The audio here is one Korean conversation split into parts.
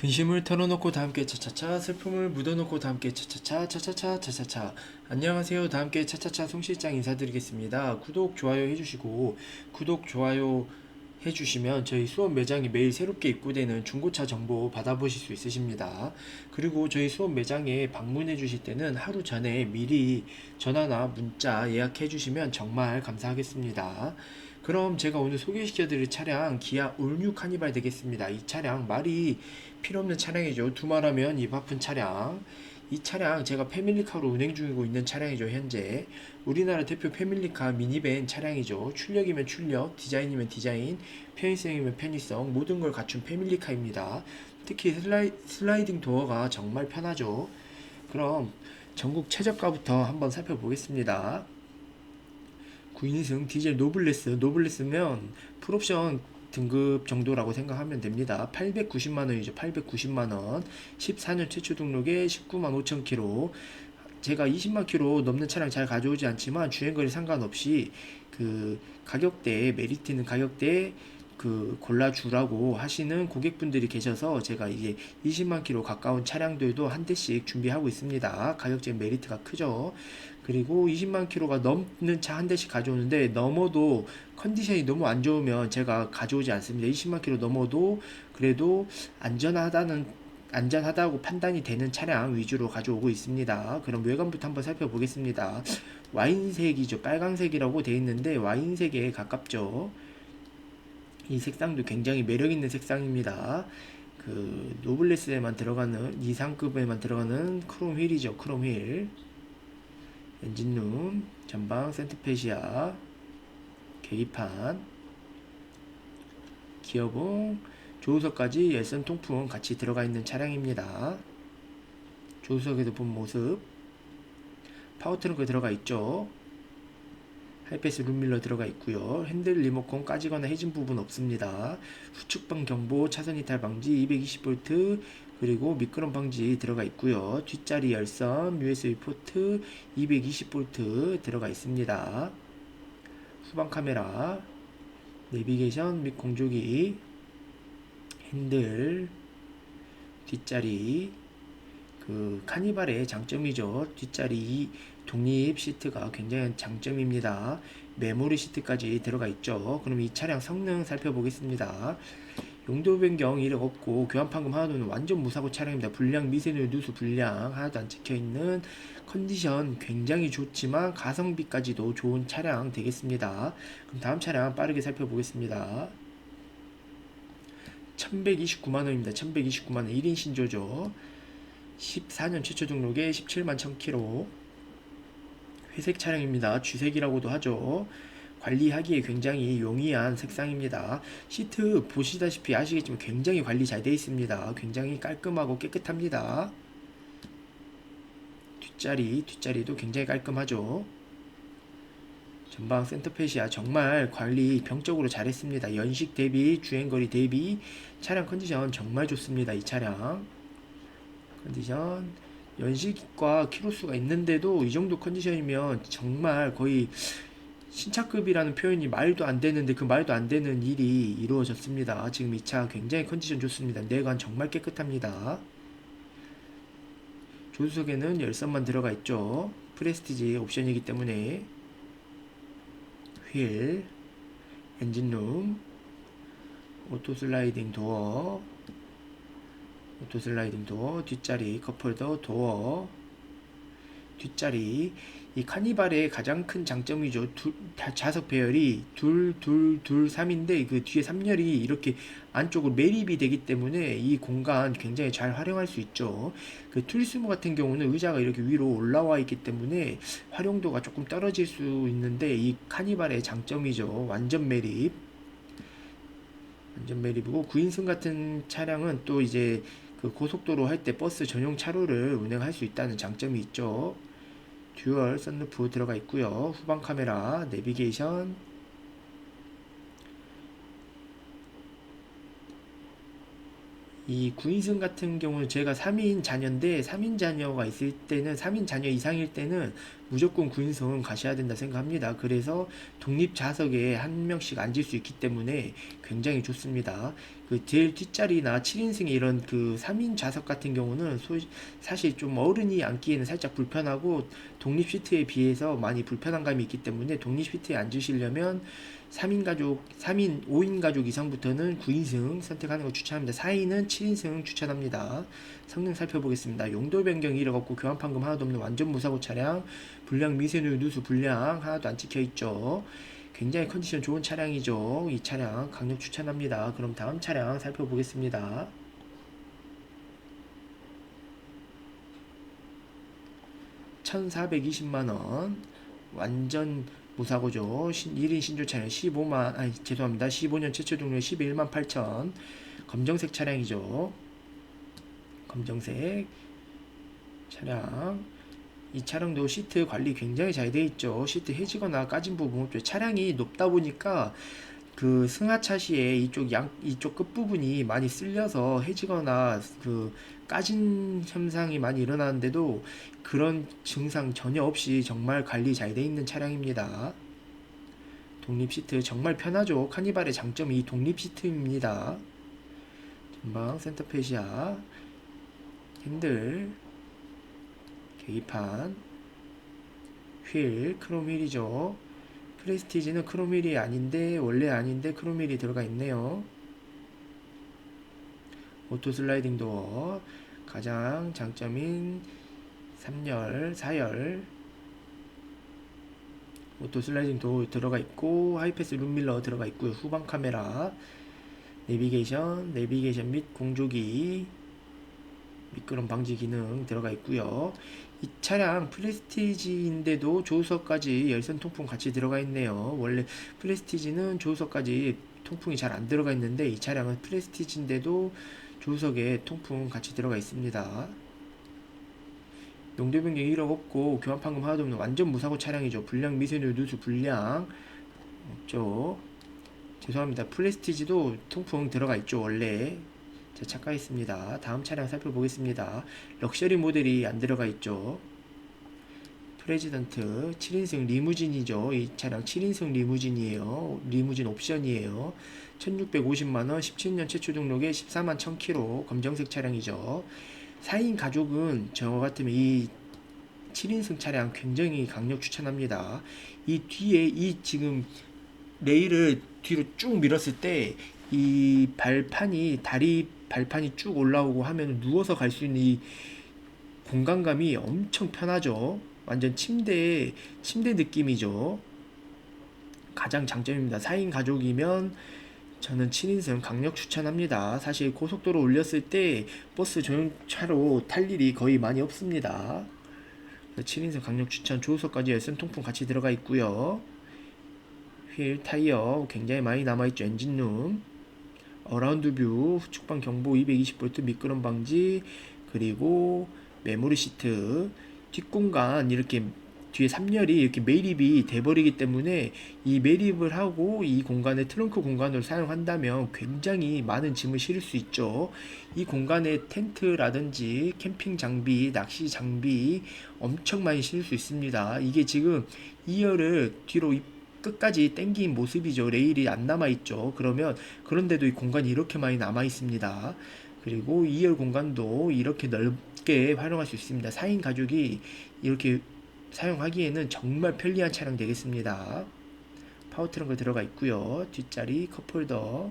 근심을 털어놓고 다 함께 차차차 슬픔을 묻어놓고 다 함께 차차차 차차차 차차차. 안녕하세요. 다 함께 차차차 송실장 인사드리겠습니다. 구독 좋아요 해주시고 구독 좋아요 해주시면 저희 수업 매장이 매일 새롭게 입고되는 중고차 정보 받아보실 수 있으십니다. 그리고 저희 수업 매장에 방문해 주실 때는 하루 전에 미리 전화나 문자 예약해 주시면 정말 감사하겠습니다 그럼 제가 오늘 소개시켜 드릴 차량 기아 올뉴 카니발 되겠습니다 이 차량 말이 필요 없는 차량이죠. 두말하면 입 아픈 차량. 이 차량 제가 패밀리카로 운행 중이고 있는 차량이죠. 현재 우리나라 대표 패밀리카 미니밴 차량이죠. 출력이면 출력, 디자인이면 디자인, 편의성이면 편의성 모든 걸 갖춘 패밀리카입니다. 특히 슬라이, 슬라이딩 도어가 정말 편하죠. 그럼 전국 최저가부터 한번 살펴보겠습니다. 9인승 디젤 노블레스 노블레스면 풀옵션 등급 정도라고 생각하면 됩니다. 890만 원이죠. 890만 원. 14년 최초 등록에 19만 5천 킬로. 제가 20만 킬로 넘는 차량 잘 가져오지 않지만 주행거리 상관없이 그 가격대에 메리트 있는 가격대에 그 골라주라고 하시는 고객분들이 계셔서 제가 이게 20만 킬로 가까운 차량들도 한 대씩 준비하고 있습니다. 가격제 메리트가 크죠. 그리고 20만 킬로가 넘는 차 한 대씩 가져오는데 넘어도 컨디션이 너무 안 좋으면 제가 가져오지 않습니다. 20만 킬로 넘어도 그래도 안전하다는 안전하다고 판단이 되는 차량 위주로 가져오고 있습니다. 그럼 외관부터 한번 살펴보겠습니다. 와인색이죠. 빨강색이라고 되어 있는데 와인색에 가깝죠. 이 색상도 굉장히 매력 있는 색상입니다. 그 노블레스에만 들어가는 이상급에만 들어가는 크롬 휠이죠. 크롬 휠. 엔진룸, 전방 센트페시아, 계기판, 기어봉, 조수석까지 열선 통풍 같이 들어가 있는 차량입니다. 조수석에서 본 모습, 파워트렁크 들어가 있죠. 하이패스 룸밀러 들어가 있고요. 핸들 리모컨 까지거나 해진 부분 없습니다. 후측방 경보, 차선 이탈 방지, 220V 그리고 미끄럼 방지 들어가 있고요. 뒷자리 열선, USB 포트, 220V 들어가 있습니다. 후방 카메라, 내비게이션 및 공조기, 핸들, 뒷자리, 그 카니발의 장점이죠. 뒷자리 독립 시트가 굉장히 장점입니다. 메모리 시트까지 들어가 있죠. 그럼 이 차량 성능 살펴보겠습니다. 용도 변경 이력 없고 교환 판금 하나도는 완전 무사고 차량입니다. 불량 미세누 누수 불량 하나도 안 찍혀 있는 컨디션 굉장히 좋지만 가성비까지도 좋은 차량 되겠습니다. 그럼 다음 차량 빠르게 살펴보겠습니다. 1129만 원입니다. 1129만 원 1인 신조죠. 14년 최초 등록에 17만 1000km 회색 차량입니다. 쥐색이라고도 하죠. 관리하기에 굉장히 용이한 색상입니다. 시트 보시다시피 아시겠지만 굉장히 관리 잘 되어 있습니다. 굉장히 깔끔하고 깨끗합니다. 뒷자리, 뒷자리도 굉장히 깔끔하죠. 전방 센터페시아 정말 관리 병적으로 잘했습니다. 연식 대비, 주행거리 대비 차량 컨디션 정말 좋습니다. 이 차량 컨디션 연식과 키로수가 있는데도 이 정도 컨디션이면 정말 거의 신차급이라는 표현이 말도 안 되는데 그 말도 안 되는 일이 이루어졌습니다. 지금 이 차 굉장히 컨디션 좋습니다. 내관 정말 깨끗합니다. 조수석에는 열선만 들어가 있죠. 프레스티지 옵션이기 때문에 휠, 엔진룸, 오토 슬라이딩 도어, 오토 슬라이딩 도어, 뒷자리 컵홀더 도어, 뒷자리 이 카니발의 가장 큰 장점이죠. 둘, 다 좌석 배열이 둘, 둘, 둘, 3인데 그 뒤에 3열이 이렇게 안쪽으로 매립이 되기 때문에 이 공간 굉장히 잘 활용할 수 있죠. 그 툴스모 같은 경우는 의자가 이렇게 위로 올라와 있기 때문에 활용도가 조금 떨어질 수 있는데 이 카니발의 장점이죠. 완전 매립. 완전 매립이고 9인승 같은 차량은 또 이제 그 고속도로 할 때 버스 전용 차로를 운행할 수 있다는 장점이 있죠. 듀얼 썬루프 들어가 있고요. 후방 카메라, 내비게이션, 이 9인승 같은 경우는 제가 3인 자녀인데 3인 자녀가 있을 때는 3인 자녀 이상일 때는 무조건 9인승은 가셔야 된다 생각합니다. 그래서 독립 좌석에 한 명씩 앉을 수 있기 때문에 굉장히 좋습니다. 그 제일 뒷자리나 7인승의 이런 그 3인 좌석 같은 경우는 소- 사실 좀 어른이 앉기에는 살짝 불편하고 독립 시트에 비해서 많이 불편한 감이 있기 때문에 독립 시트에 앉으시려면 3인 가족, 3인, 5인 가족 이상부터는 9인승 선택하는 거 추천합니다. 4인은 7인승 추천합니다. 성능 살펴보겠습니다. 용도 변경 이력없고 교환 판금 하나도 없는 완전 무사고 차량, 불량 미세누 누수 불량 하나도 안 찍혀 있죠. 굉장히 컨디션 좋은 차량이죠. 이 차량 강력 추천합니다. 그럼 다음 차량 살펴보겠습니다. (1420만 원) 완전 무사고죠. 신, 1인 신조 차량 15만 아니 죄송합니다. 15년 최초 등록 11만 8천 검정색 차량이죠. 검정색 차량 이 차량도 시트 관리 굉장히 잘 돼 있죠. 시트 해지거나 까진 부분. 차량이 높다 보니까 그 승하차 시에 이쪽 양 이쪽 끝 부분이 많이 쓸려서 해지거나 그 까진 현상이 많이 일어나는데도 그런 증상 전혀 없이 정말 관리 잘 돼 있는 차량입니다. 독립 시트 정말 편하죠. 카니발의 장점이 이 독립 시트입니다. 전방 센터 페시아 핸들 계기판 휠 크롬 휠이죠. 프레스티지는 크롬 휠이 아닌데 원래 아닌데 크롬 휠이 들어가 있네요. 오토 슬라이딩 도어 가장 장점인 3열, 4열 오토 슬라이딩 도어 들어가 있고 하이패스 룸밀러 들어가 있고요. 후방 카메라 내비게이션, 내비게이션 및 공조기 미끄럼 방지 기능 들어가 있고요. 이 차량 프레스티지인데도 조수석까지 열선 통풍 같이 들어가 있네요. 원래 프레스티지는 조수석까지 통풍이 잘 안 들어가 있는데 이 차량은 프레스티지인데도 조수석에 통풍 같이 들어가 있습니다. 용도 변경 1억 없고 교환 판금 하나도 없는 완전 무사고 차량이죠. 불량 미세누 누수 불량 없죠. 죄송합니다. 프레스티지도 통풍 들어가 있죠. 원래 자, 착각했습니다. 다음 차량 살펴보겠습니다. 럭셔리 모델이 안 들어가 있죠. 프레지던트 7인승 리무진이죠. 이 차량 7인승 리무진이에요. 리무진 옵션이에요. 1650만원, 17년 최초 등록에 14만 1000km 검정색 차량이죠. 4인 가족은 저 같으면 이 7인승 차량 굉장히 강력 추천합니다. 이 뒤에 이 지금 레일을 뒤로 쭉 밀었을 때 이 발판이 다리 발판이 쭉 올라오고 하면 누워서 갈 수 있는 이 공간감이 엄청 편하죠. 완전 침대 침대 느낌이죠. 가장 장점입니다. 4인 가족이면 저는 7인승 강력 추천합니다. 사실 고속도로 올렸을 때 버스 전용차로 탈 일이 거의 많이 없습니다. 7인승 강력 추천 조수석까지 열선 통풍 같이 들어가 있고요. 휠 타이어 굉장히 많이 남아있죠. 엔진룸 어라운드 뷰 후측방 경보 220V 미끄럼 방지 그리고 메모리 시트 뒷공간 이렇게 뒤에 3열이 이렇게 매립이 돼버리기 때문에 이 매립을 하고 이 공간을 트렁크 공간으로 사용한다면 굉장히 많은 짐을 실을 수 있죠. 이 공간에 텐트라든지 캠핑 장비, 낚시 장비 엄청 많이 실을 수 있습니다. 이게 지금 2열을 뒤로 끝까지 당긴 모습이죠. 레일이 안 남아 있죠. 그러면 그런데도 이 공간이 이렇게 많이 남아 있습니다. 그리고 2열 공간도 이렇게 넓게 활용할 수 있습니다. 4인 가족이 이렇게 사용하기에는 정말 편리한 차량 되겠습니다. 파워 트렁크 들어가 있고요. 뒷자리 컵홀더,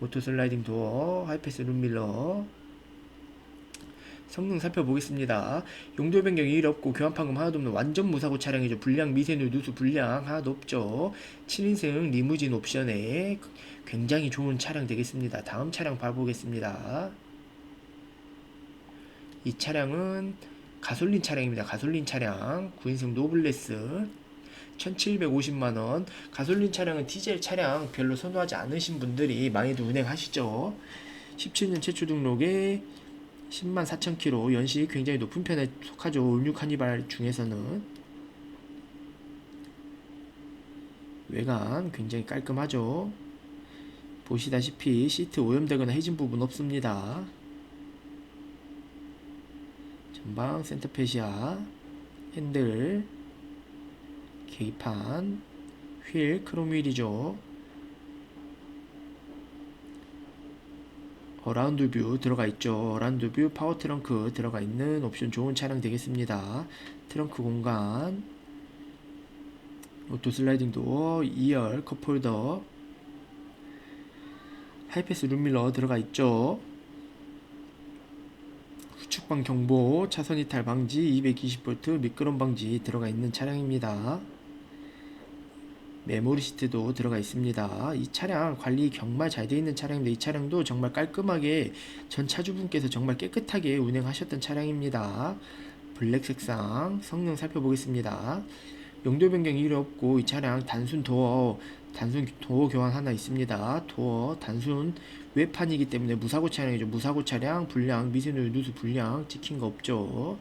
오토 슬라이딩 도어, 하이패스 룸밀러. 성능 살펴보겠습니다. 용도 변경 이 일 없고 교환 판금 하나도 없는 완전 무사고 차량이죠. 불량 미세누 누수 불량 하나도 없죠. 7인승 리무진 옵션에 굉장히 좋은 차량 되겠습니다. 다음 차량 봐보겠습니다. 이 차량은 가솔린 차량입니다. 가솔린 차량 9인승 노블레스 1750만원 가솔린 차량은 디젤 차량 별로 선호하지 않으신 분들이 많이들 운행하시죠 17년 최초 등록에 10만 4천 킬로 연식 굉장히 높은 편에 속하죠. 올뉴 카니발 중에서는. 외관 굉장히 깔끔하죠. 보시다시피 시트 오염되거나 해진 부분 없습니다. 전방 센터페시아 핸들 계기판, 휠, 크롬 휠이죠. 어 라운드 뷰 들어가 있죠. 어라운드 뷰 파워 트렁크 들어가 있는 옵션 좋은 차량 되겠습니다. 트렁크 공간, 오토 슬라이딩 도어, 2열 컵홀더, 하이패스 룸밀러 들어가 있죠. 후측방 경보, 차선 이탈 방지, 220V 미끄럼 방지 들어가 있는 차량입니다. 메모리 시트도 들어가 있습니다. 이 차량 관리 정말 잘 되어 있는 차량인데 이 차량도 정말 깔끔하게 전 차주분께서 정말 깨끗하게 운행하셨던 차량입니다. 블랙 색상 성능 살펴보겠습니다. 용도 변경이 일이 없고 이 차량 단순 도어 단순 도어 교환 하나 있습니다. 도어 단순 외판이기 때문에 무사고 차량이죠. 무사고 차량 불량 미세누 누수 불량 찍힌 거 없죠.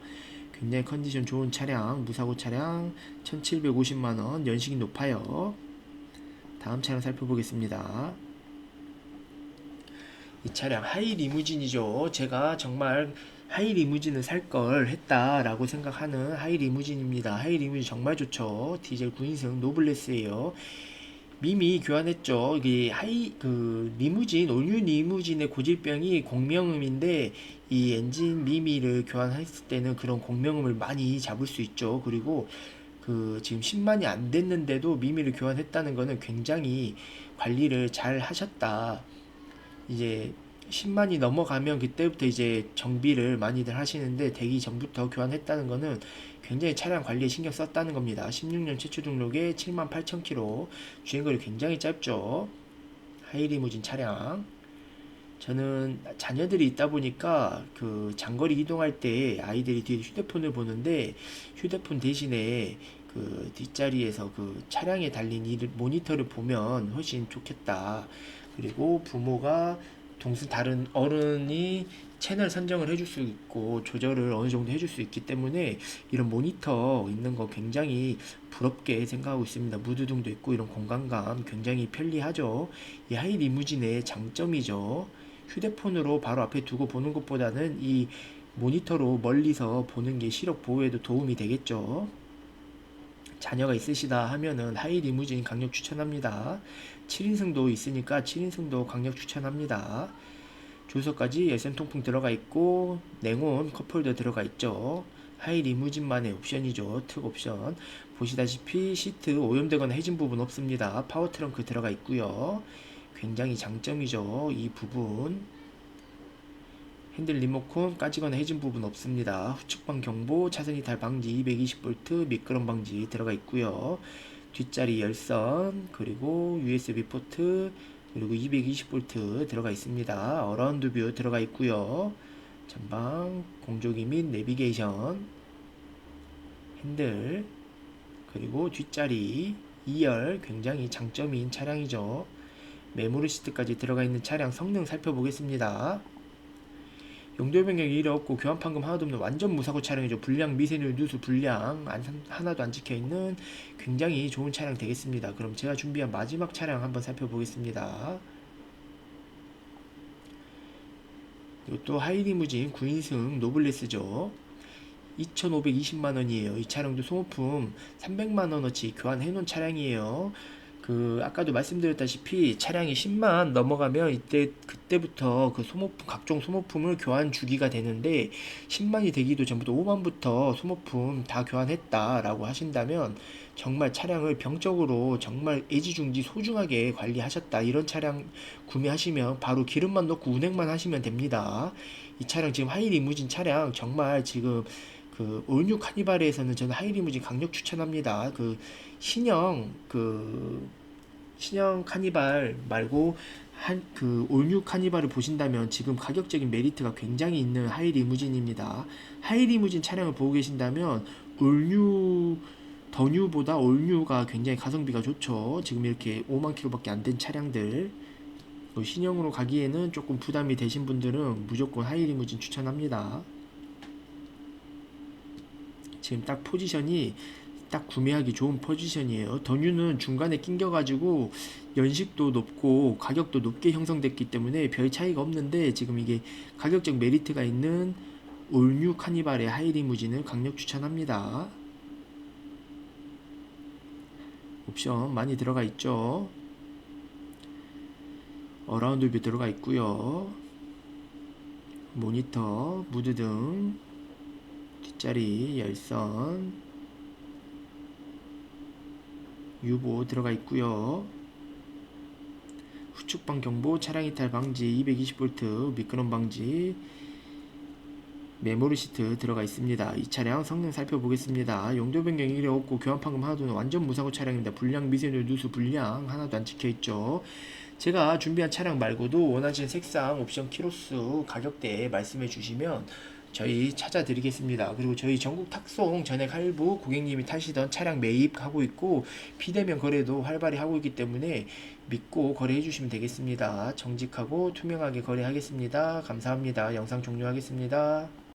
굉장히 컨디션 좋은 차량 무사고 차량 1750만 원 연식이 높아요. 다음 차량 살펴보겠습니다. 이 차량 하이 리무진이죠. 제가 정말 하이 리무진을 살 걸 했다라고 생각하는 하이 리무진입니다. 하이 리무진 정말 좋죠. 디젤 9인승 노블레스예요. 미미 교환했죠. 이게 하이 그 리무진 올뉴 리무진의 고질병이 공명음인데 이 엔진 미미를 교환했을 때는 그런 공명음을 많이 잡을 수 있죠. 그리고 그 지금 10만이 안 됐는데도 미미를 교환했다는 거는 굉장히 관리를 잘 하셨다. 이제 10만이 넘어가면 그때부터 이제 정비를 많이들 하시는데 되기 전부터 교환했다는 거는 굉장히 차량 관리에 신경 썼다는 겁니다. 16년 최초 등록에 7만 8천 킬로 주행거리 굉장히 짧죠. 하이리무진 차량. 저는 자녀들이 있다 보니까 그 장거리 이동할 때 아이들이 뒤에 휴대폰을 보는데 휴대폰 대신에 그 뒷자리에서 그 차량에 달린 이 모니터를 보면 훨씬 좋겠다. 그리고 부모가 동수 다른 어른이 채널 선정을 해줄 수 있고 조절을 어느 정도 해줄 수 있기 때문에 이런 모니터 있는 거 굉장히 부럽게 생각하고 있습니다. 무드등도 있고 이런 공간감 굉장히 편리하죠. 이 하이 리무진의 장점이죠. 휴대폰으로 바로 앞에 두고 보는 것보다는 이 모니터로 멀리서 보는 게 시력 보호에도 도움이 되겠죠. 자녀가 있으시다 하면은 하이 리무진 강력 추천합니다. 7인승도 있으니까 7인승도 강력 추천합니다. 조수까지 열선 통풍 들어가 있고 냉온 컵홀더 들어가 있죠. 하이 리무진만의 옵션이죠. 특 옵션. 보시다시피 시트 오염되거나 해진 부분 없습니다. 파워 트렁크 들어가 있고요. 굉장히 장점이죠. 이 부분. 핸들 리모컨 까지거나 해진 부분 없습니다. 후측방 경보, 차선 이탈 방지, 220V 미끄럼 방지 들어가 있고요. 뒷자리 열선, 그리고 USB 포트, 그리고 220V 들어가 있습니다. 어라운드 뷰 들어가 있고요. 전방 공조기 및 내비게이션, 핸들, 그리고 뒷자리 2열 굉장히 장점인 차량이죠. 메모리 시트까지 들어가 있는 차량 성능 살펴보겠습니다. 용도 변경이 일이 없고 교환 판금 하나도 없는 완전 무사고 차량이죠. 불량 미세누 누수 불량 안, 하나도 안 찍혀 있는 굉장히 좋은 차량 되겠습니다. 그럼 제가 준비한 마지막 차량 한번 살펴보겠습니다. 이것도 하이리무진 9인승 노블레스죠. 2,520만원이에요. 이 차량도 소모품 300만원어치 교환해 놓은 차량이에요. 그 아까도 말씀드렸다시피 차량이 10만 넘어가면 이때 그때부터 그 소모품 각종 소모품을 교환 주기가 되는데 10만이 되기도 전부터 5만부터 소모품 다 교환했다라고 하신다면 정말 차량을 병적으로 정말 애지중지 소중하게 관리하셨다 이런 차량 구매하시면 바로 기름만 넣고 운행만 하시면 됩니다. 이 차량 지금 하이 리무진 차량 정말 지금 그 올뉴 카니발에서는 저는 하이리무진 강력 추천합니다. 그 신형 그 신형 카니발 말고 한 그 올뉴 카니발을 보신다면 지금 가격적인 메리트가 굉장히 있는 하이 리무진입니다. 하이 리무진 차량을 보고 계신다면 올뉴 더뉴보다 올뉴가 굉장히 가성비가 좋죠. 지금 이렇게 5만 킬로밖에 안 된 차량들 뭐 신형으로 가기에는 조금 부담이 되신 분들은 무조건 하이 리무진 추천합니다. 지금 딱 포지션이 딱 구매하기 좋은 포지션이에요. 더뉴는 중간에 낑겨가지고 연식도 높고 가격도 높게 형성됐기 때문에 별 차이가 없는데 지금 이게 가격적 메리트가 있는 올뉴 카니발의 하이리무진을 강력 추천합니다. 옵션 많이 들어가 있죠. 어라운드 뷰 들어가 있고요. 모니터, 무드 등, 뒷자리, 열선, 유보 들어가 있고요. 후측방 경보, 차량 이탈 방지, 220V 미끄럼 방지, 메모리 시트 들어가 있습니다. 이 차량 성능 살펴보겠습니다. 용도 변경 일이 없고 교환 판금 하나도 완전 무사고 차량입니다. 불량 미세누 누수 불량 하나도 안 찍혀 있죠. 제가 준비한 차량 말고도 원하시는 색상, 옵션, 키로수, 가격대 말씀해 주시면 저희 찾아드리겠습니다. 그리고 저희 전국 탁송 전액 할부 고객님이 타시던 차량 매입하고 있고 비대면 거래도 활발히 하고 있기 때문에 믿고 거래해 주시면 되겠습니다. 정직하고 투명하게 거래하겠습니다. 감사합니다. 영상 종료하겠습니다.